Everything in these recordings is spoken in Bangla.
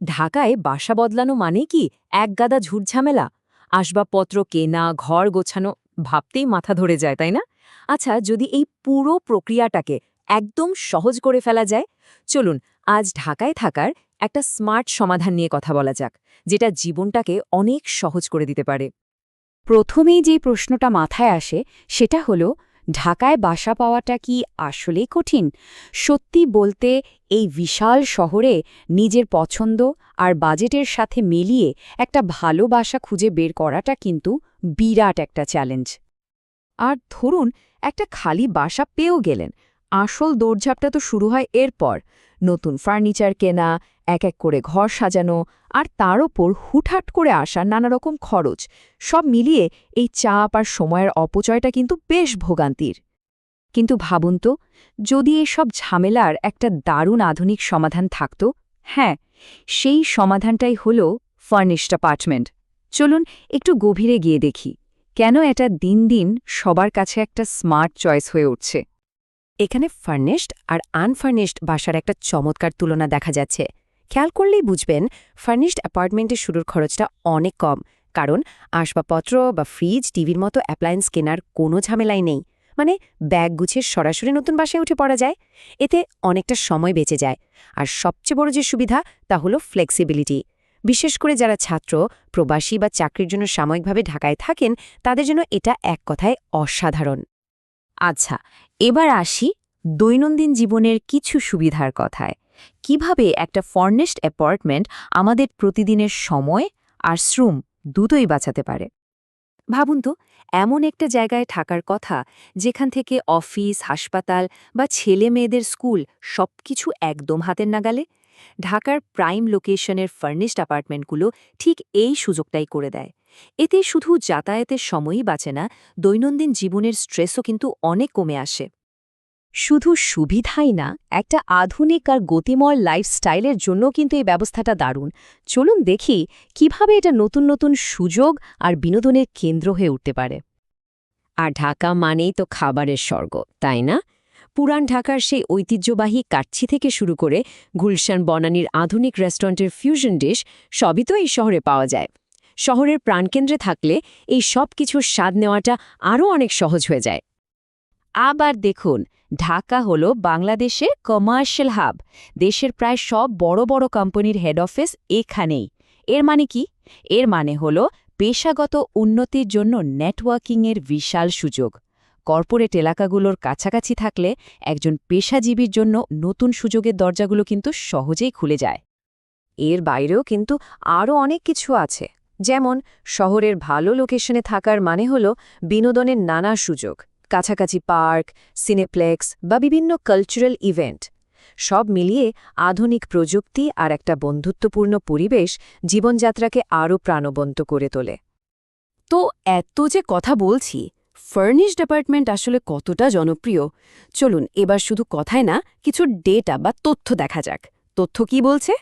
ঢাকায় বাসা বদলানো মানে কি এক গাদা ঝুটঝামেলা আসবাবপত্র কেনা, ঘর গোছানো, ভাবতেই মাথা ধরে যায়, তাই না? আচ্ছা যদি এই পুরো প্রক্রিয়াটাকে একদম সহজ করে ফেলা যায়, চলুন আজ ঢাকায় থাকার একটা স্মার্ট সমাধান নিয়ে কথা বলা যাক, যেটা জীবনটাকে অনেক সহজ করে দিতে পারে। প্রথমেই যে প্রশ্নটা মাথায় আসে, সেটা হলো ঢাকায় বাসা পাওয়াটা কি আসলে কঠিন? সত্যি বলতে, এই বিশাল শহরে নিজের পছন্দ আর বাজেটের সাথে মিলিয়ে একটা ভালো বাসা খুঁজে বের করাটা কিন্তু বিরাট একটা চ্যালেঞ্জ। আর ধরুন, একটা খালি বাসা পেয়েও গেলেন। আসল দৌড়ঝাপটা তো শুরু হয় এরপর। নতুন ফার্নিচার কেনা, এক এক করে ঘর সাজানো আর তার ওপর হুটহাট করে আসা নানা রকম খরচ। সব মিলিয়ে এই চাপ আর সময়ের অপচয়টা কিন্তু বেশ ভোগান্তির। কিন্তু ভাবুন তো, যদি এসব ঝামেলার একটা দারুণ আধুনিক সমাধান থাকত হ্যাঁ সেই সমাধানটাই হল ফার্নিশড অ্যাপার্টমেন্ট। চলুন একটু গভীরে গিয়ে দেখি, কেন এটা দিন দিন সবার কাছে একটা স্মার্ট চয়েস হয়ে উঠছে? এখানে ফার্নিশড আর আনফার্নিশড বাসার একটা চমৎকার তুলনা দেখা যাচ্ছে। খেয়াল করলেই বুঝবেন, ফার্নিশড অ্যাপার্টমেন্টের শুরুর খরচটা অনেক কম, কারণ আসবাবপত্র বা ফ্রিজ, টিভির মতো অ্যাপ্লায়েন্স কেনার কোনো ঝামেলাই নেই। মানে ব্যাগ গুছিয়ে সরাসরি নতুন বাসায় উঠে পড়া যায়। এতে অনেকটা সময় বেঁচে যায়। আর সবচেয়ে বড় যে সুবিধা, তা হলো ফ্লেক্সিবিলিটি বিশেষ করে যারা ছাত্র, প্রবাসী বা চাকরির জন্য সাময়িকভাবে ঢাকায় থাকেন, তাদের জন্য এটা এক কথায় অসাধারণ। আচ্ছা এবার আসি দৈনন্দিন জীবনের কিছু সুবিধার কথায়। কীভাবে একটা ফর্নেস্ট অ্যাপার্টমেন্ট আমাদের প্রতিদিনের সময় আর শ্রম দুটোই বাঁচাতে পারে? ভাবুন তো, এমন একটা জায়গায় থাকার কথা যেখান থেকে অফিস, হাসপাতাল বা ছেলে মেয়েদের স্কুল সবকিছু একদম হাতের নাগালে। ঢাকার প্রাইম লোকেশনের ফার্নিশড অ্যাপার্টমেন্টগুলো ঠিক এই সুযোগটাই করে দেয়। এতে শুধু যাতায়াতের সময়ই বাঁচে না, দৈনন্দিন জীবনের স্ট্রেসও কিন্তু অনেক কমে আসে। শুধু সুবিধাই না, একটা আধুনিক আর গতিময় লাইফস্টাইলের জন্য কিন্তু এই ব্যবস্থাটা দারুণ। চলুন দেখি কীভাবে এটা নতুন নতুন সুযোগ আর বিনোদনের কেন্দ্র হয়ে উঠতে পারে। আর ঢাকা মানেই তো খাবারের স্বর্গ, তাই না? পুরান ঢাকার সেই ঐতিহ্যবাহী কাচ্ছি থেকে শুরু করে গুলশান বনানীর আধুনিক রেস্টুরেন্টের ফিউশন ডিশ সবই তো এই শহরে পাওয়া যায়। শহরের প্রাণকেন্দ্রে থাকলে এই সব কিছুর স্বাদ নেওয়াটা আরও অনেক সহজ হয়ে যায়। আবার দেখুন, ঢাকা হল বাংলাদেশের কমার্শিয়াল হাব। দেশের প্রায় সব বড় বড় কোম্পানির হেড অফিস এখানেই। এর মানে কি? এর মানে হল পেশাগত উন্নতির জন্য নেটওয়ার্কিংয়ের বিশাল সুযোগ। কর্পোরেট এলাকাগুলোর কাছাকাছি থাকলে একজন পেশাজীবীর জন্য নতুন সুযোগের দরজাগুলো কিন্তু সহজেই খুলে যায়। এর বাইরেও কিন্তু আরও অনেক কিছু আছে। যেমন, শহরের ভালো লোকেশনে থাকার মানে হল বিনোদনের নানা সুযোগ। কাছাকাছি পার্ক, সিনেপ্লেক্স বা বিভিন্ন কালচারাল ইভেন্ট। সব মিলিয়ে আধুনিক প্রযুক্তি আর একটা বন্ধুত্বপূর্ণ পরিবেশ জীবনযাত্রাকে আরও প্রাণবন্ত করে তোলে। তো এত যে কথা বলছি ফার্নিশড অ্যাপার্টমেন্ট আসলে কতটা জনপ্রিয়? চলুন, এবার শুধু কথায় না, কিছু ডেটা বা তথ্য দেখা যাক। তথ্য কি বলছে?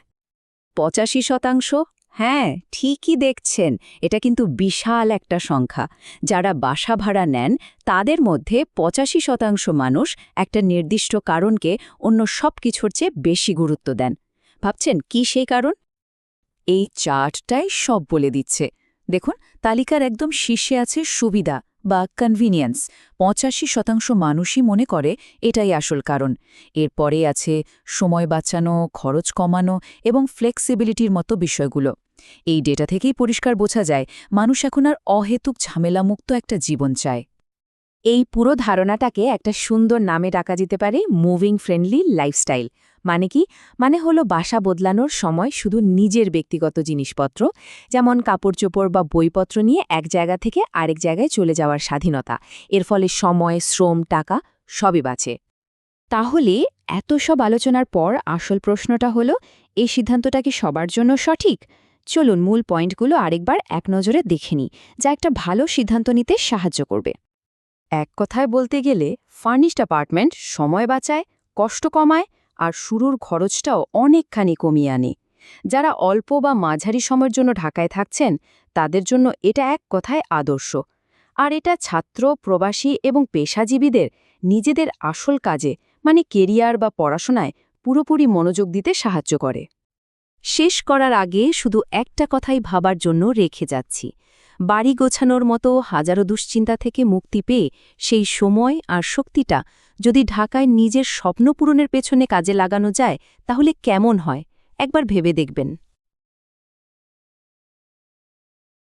পঁচাশি শতাংশ? হ্যাঁ ঠিকই দেখছেন। এটা কিন্তু বিশাল একটা সংখ্যা। যারা বাসা ভাড়া নেন, তাদের মধ্যে পঁচাশি শতাংশ মানুষ একটা নির্দিষ্ট কারণকে অন্য সব কিছুর চেয়ে বেশি গুরুত্ব দেন। ভাবছেন কি সেই কারণ? এই চার্টটাই সব বলে দিচ্ছে। দেখুন, তালিকার একদম শীর্ষে আছে সুবিধা। বা কনভিনিয়েন্স পঁচাশি শতাংশ মানুষই মনে করে এটাই আসল কারণ। এরপরে আছে সময় বাঁচানো, খরচ কমানো এবং ফ্লেক্সিবিলিটির মতো বিষয়গুলো। এই ডেটা থেকেই পরিষ্কার বোঝা যায়, মানুষ এখন আর অহেতুক ঝামেলামুক্ত একটা জীবন চায়। এই পুরো ধারণাটাকে একটা সুন্দর নামে ডাকা যেতে পারে মুভিং ফ্রেন্ডলি লাইফস্টাইল মানে কি? মানে হলো বাসা বদলানোর সময় শুধু নিজের ব্যক্তিগত জিনিসপত্র, যেমন কাপড় চোপড় বা বইপত্র নিয়ে এক জায়গা থেকে আরেক জায়গায় চলে যাওয়ার স্বাধীনতা। এর ফলে সময়, শ্রম, টাকা সবই বাঁচে। তাহলে এত সব আলোচনার পর আসল প্রশ্নটা হলো, এই সিদ্ধান্তটা কি সবার জন্য সঠিক? চলুন মূল পয়েন্টগুলো আরেকবার এক নজরে দেখে নিই, যা একটা ভালো সিদ্ধান্ত নিতে সাহায্য করবে। এক কথায় বলতে গেলে, ফার্নিশড অ্যাপার্টমেন্ট সময় বাঁচায়, কষ্ট কমায় আর শুরুর খরচটাও অনেকখানি কমিয়ে আনে। যারা অল্প বা মাঝারি সময়ের জন্য ঢাকায় থাকছেন, তাদের জন্য এটা এক কথায় আদর্শ। আর এটা ছাত্র, প্রবাসী এবং পেশাজীবীদের নিজেদের আসল কাজে মানে কেরিয়ার বা পড়াশোনায় পুরোপুরি মনোযোগ দিতে সাহায্য করে। শেষ করার আগে শুধু একটা কথাই ভাবার জন্য রেখে যাচ্ছি। বাড়ি গোছানোর মতো হাজারো দুশ্চিন্তা থেকে মুক্তি পেয়ে সেই সময় আর শক্তিটা যদি ঢাকায় নিজের স্বপ্ন পূরণের পেছনে কাজে লাগানো যায়, তাহলে কেমন হয়? একবার ভেবে দেখবেন।